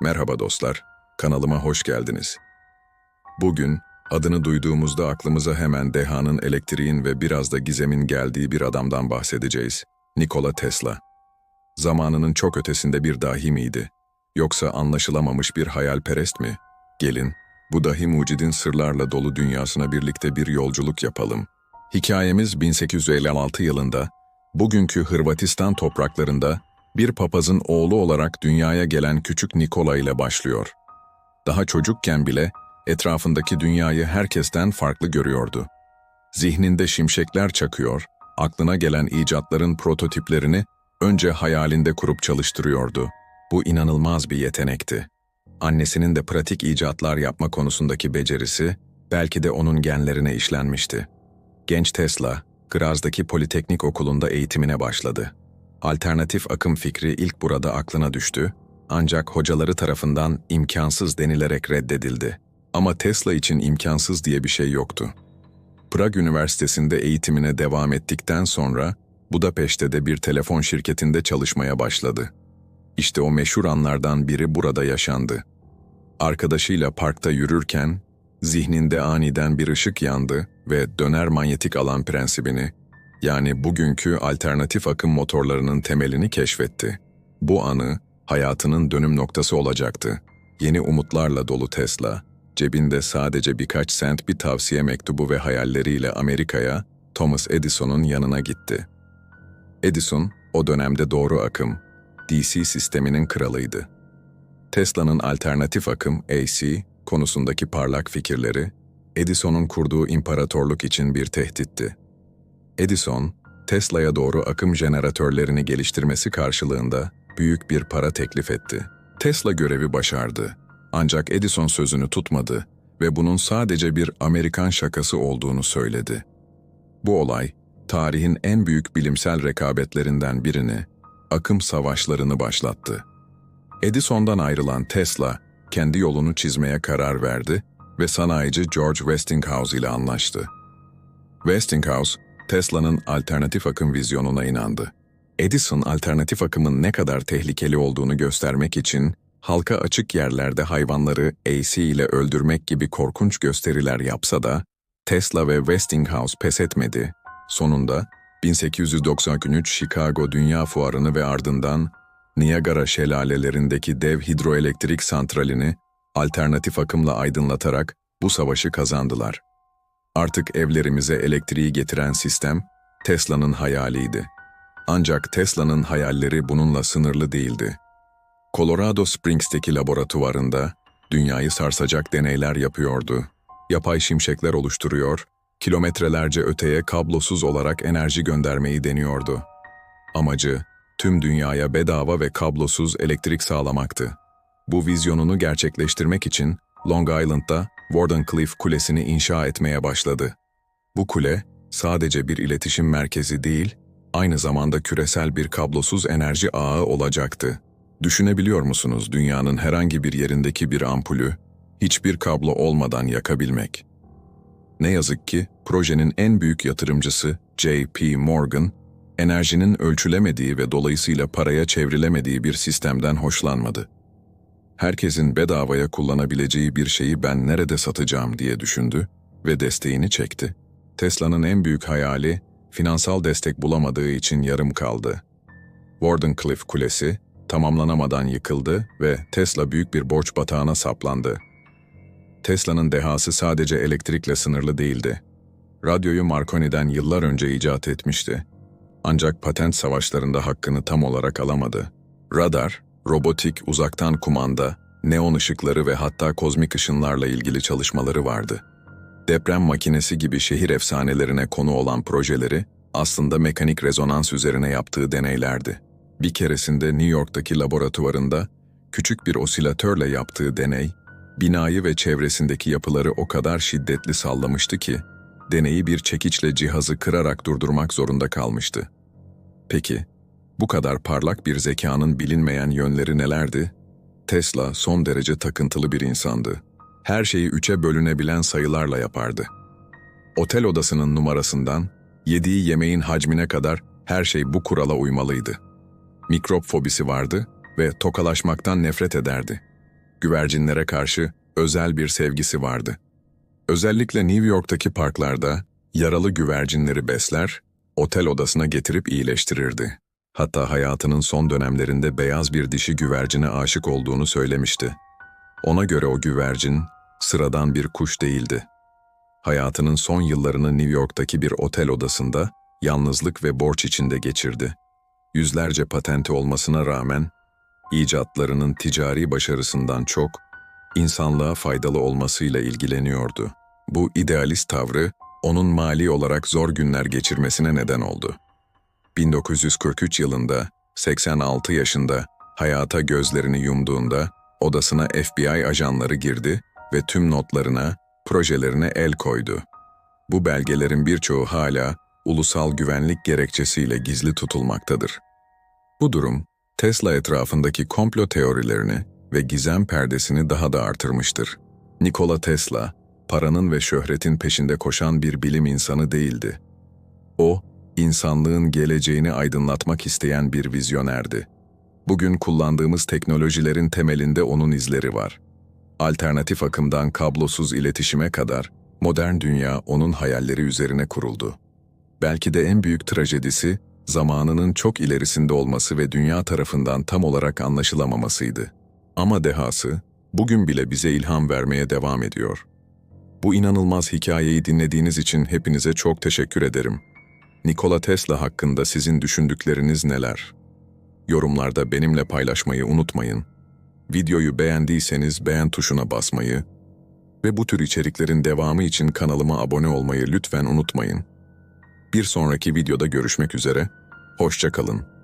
Merhaba dostlar, kanalıma hoş geldiniz. Bugün adını duyduğumuzda aklımıza hemen dehanın, elektriğin ve biraz da gizemin geldiği bir adamdan bahsedeceğiz. Nikola Tesla. Zamanının çok ötesinde bir dahi miydi? Yoksa anlaşılamamış bir hayalperest mi? Gelin, bu dahi mucidin sırlarla dolu dünyasına birlikte bir yolculuk yapalım. Hikayemiz 1856 yılında, bugünkü Hırvatistan topraklarında bir papazın oğlu olarak dünyaya gelen küçük Nikola ile başlıyor. Daha çocukken bile etrafındaki dünyayı herkesten farklı görüyordu. Zihninde şimşekler çakıyor, aklına gelen icatların prototiplerini önce hayalinde kurup çalıştırıyordu. Bu inanılmaz bir yetenekti. Annesinin de pratik icatlar yapma konusundaki becerisi belki de onun genlerine işlenmişti. Genç Tesla, Graz'daki Politeknik Okulu'nda eğitimine başladı. Alternatif akım fikri ilk burada aklına düştü, ancak hocaları tarafından imkansız denilerek reddedildi. Ama Tesla için imkansız diye bir şey yoktu. Prag Üniversitesi'nde eğitimine devam ettikten sonra Budapeşte de bir telefon şirketinde çalışmaya başladı. İşte o meşhur anlardan biri burada yaşandı. Arkadaşıyla parkta yürürken zihninde aniden bir ışık yandı ve döner manyetik alan prensibini, yani bugünkü alternatif akım motorlarının temelini keşfetti. Bu anı hayatının dönüm noktası olacaktı. Yeni umutlarla dolu Tesla, cebinde sadece birkaç sent bir tavsiye mektubu ve hayalleriyle Amerika'ya, Thomas Edison'un yanına gitti. Edison, o dönemde doğru akım, DC sisteminin kralıydı. Tesla'nın alternatif akım AC konusundaki parlak fikirleri, Edison'un kurduğu imparatorluk için bir tehditti. Edison, Tesla'ya doğru akım jeneratörlerini geliştirmesi karşılığında büyük bir para teklif etti. Tesla görevi başardı. Ancak Edison sözünü tutmadı ve bunun sadece bir Amerikan şakası olduğunu söyledi. Bu olay, tarihin en büyük bilimsel rekabetlerinden birini, akım savaşlarını başlattı. Edison'dan ayrılan Tesla, kendi yolunu çizmeye karar verdi ve sanayici George Westinghouse ile anlaştı. Westinghouse, Tesla'nın alternatif akım vizyonuna inandı. Edison alternatif akımın ne kadar tehlikeli olduğunu göstermek için halka açık yerlerde hayvanları AC ile öldürmek gibi korkunç gösteriler yapsa da Tesla ve Westinghouse pes etmedi. Sonunda 1893 Chicago Dünya Fuarı'nı ve ardından Niagara şelalelerindeki dev hidroelektrik santralini alternatif akımla aydınlatarak bu savaşı kazandılar. Artık evlerimize elektriği getiren sistem Tesla'nın hayaliydi. Ancak Tesla'nın hayalleri bununla sınırlı değildi. Colorado Springs'teki laboratuvarında dünyayı sarsacak deneyler yapıyordu. Yapay şimşekler oluşturuyor, kilometrelerce öteye kablosuz olarak enerji göndermeyi deniyordu. Amacı, tüm dünyaya bedava ve kablosuz elektrik sağlamaktı. Bu vizyonunu gerçekleştirmek için Long Island'da Wardenclyffe Kulesi'ni inşa etmeye başladı. Bu kule sadece bir iletişim merkezi değil, aynı zamanda küresel bir kablosuz enerji ağı olacaktı. Düşünebiliyor musunuz dünyanın herhangi bir yerindeki bir ampulü hiçbir kablo olmadan yakabilmek? Ne yazık ki projenin en büyük yatırımcısı J.P. Morgan, enerjinin ölçülemediği ve dolayısıyla paraya çevrilemediği bir sistemden hoşlanmadı. Herkesin bedavaya kullanabileceği bir şeyi ben nerede satacağım diye düşündü ve desteğini çekti. Tesla'nın en büyük hayali finansal destek bulamadığı için yarım kaldı. Wardenclyffe Kulesi tamamlanamadan yıkıldı ve Tesla büyük bir borç batağına saplandı. Tesla'nın dehası sadece elektrikle sınırlı değildi. Radyoyu Marconi'den yıllar önce icat etmişti. Ancak patent savaşlarında hakkını tam olarak alamadı. Radar, robotik, uzaktan kumanda, neon ışıkları ve hatta kozmik ışınlarla ilgili çalışmaları vardı. Deprem makinesi gibi şehir efsanelerine konu olan projeleri aslında mekanik rezonans üzerine yaptığı deneylerdi. Bir keresinde New York'taki laboratuvarında küçük bir osilatörle yaptığı deney, binayı ve çevresindeki yapıları o kadar şiddetli sallamıştı ki, deneyi bir çekiçle cihazı kırarak durdurmak zorunda kalmıştı. Peki, bu kadar parlak bir zekanın bilinmeyen yönleri nelerdi? Tesla son derece takıntılı bir insandı. Her şeyi üçe bölünebilen sayılarla yapardı. Otel odasının numarasından, yediği yemeğin hacmine kadar her şey bu kurala uymalıydı. Mikrop fobisi vardı ve tokalaşmaktan nefret ederdi. güvercinlere karşı özel bir sevgisi vardı. Özellikle New York'taki parklarda yaralı güvercinleri besler, otel odasına getirip iyileştirirdi. Hatta hayatının son dönemlerinde beyaz bir dişi güvercine aşık olduğunu söylemişti. Ona göre o güvercin sıradan bir kuş değildi. Hayatının son yıllarını New York'taki bir otel odasında yalnızlık ve borç içinde geçirdi. Yüzlerce patenti olmasına rağmen icatlarının ticari başarısından çok insanlığa faydalı olmasıyla ilgileniyordu. Bu idealist tavrı onun mali olarak zor günler geçirmesine neden oldu. 1943 yılında 86 yaşında hayata gözlerini yumduğunda odasına FBI ajanları girdi ve tüm notlarına, projelerine el koydu. Bu belgelerin birçoğu hala ulusal güvenlik gerekçesiyle gizli tutulmaktadır. Bu durum, Tesla etrafındaki komplo teorilerini ve gizem perdesini daha da artırmıştır. Nikola Tesla, paranın ve şöhretin peşinde koşan bir bilim insanı değildi. O, insanlığın geleceğini aydınlatmak isteyen bir vizyonerdi. Bugün kullandığımız teknolojilerin temelinde onun izleri var. Alternatif akımdan kablosuz iletişime kadar modern dünya onun hayalleri üzerine kuruldu. Belki de en büyük trajedisi zamanının çok ilerisinde olması ve dünya tarafından tam olarak anlaşılamamasıydı. Ama dehası bugün bile bize ilham vermeye devam ediyor. Bu inanılmaz hikayeyi dinlediğiniz için hepinize çok teşekkür ederim. Nikola Tesla hakkında sizin düşündükleriniz neler? Yorumlarda benimle paylaşmayı unutmayın. Videoyu beğendiyseniz beğen tuşuna basmayı ve bu tür içeriklerin devamı için kanalıma abone olmayı lütfen unutmayın. Bir sonraki videoda görüşmek üzere, hoşça kalın.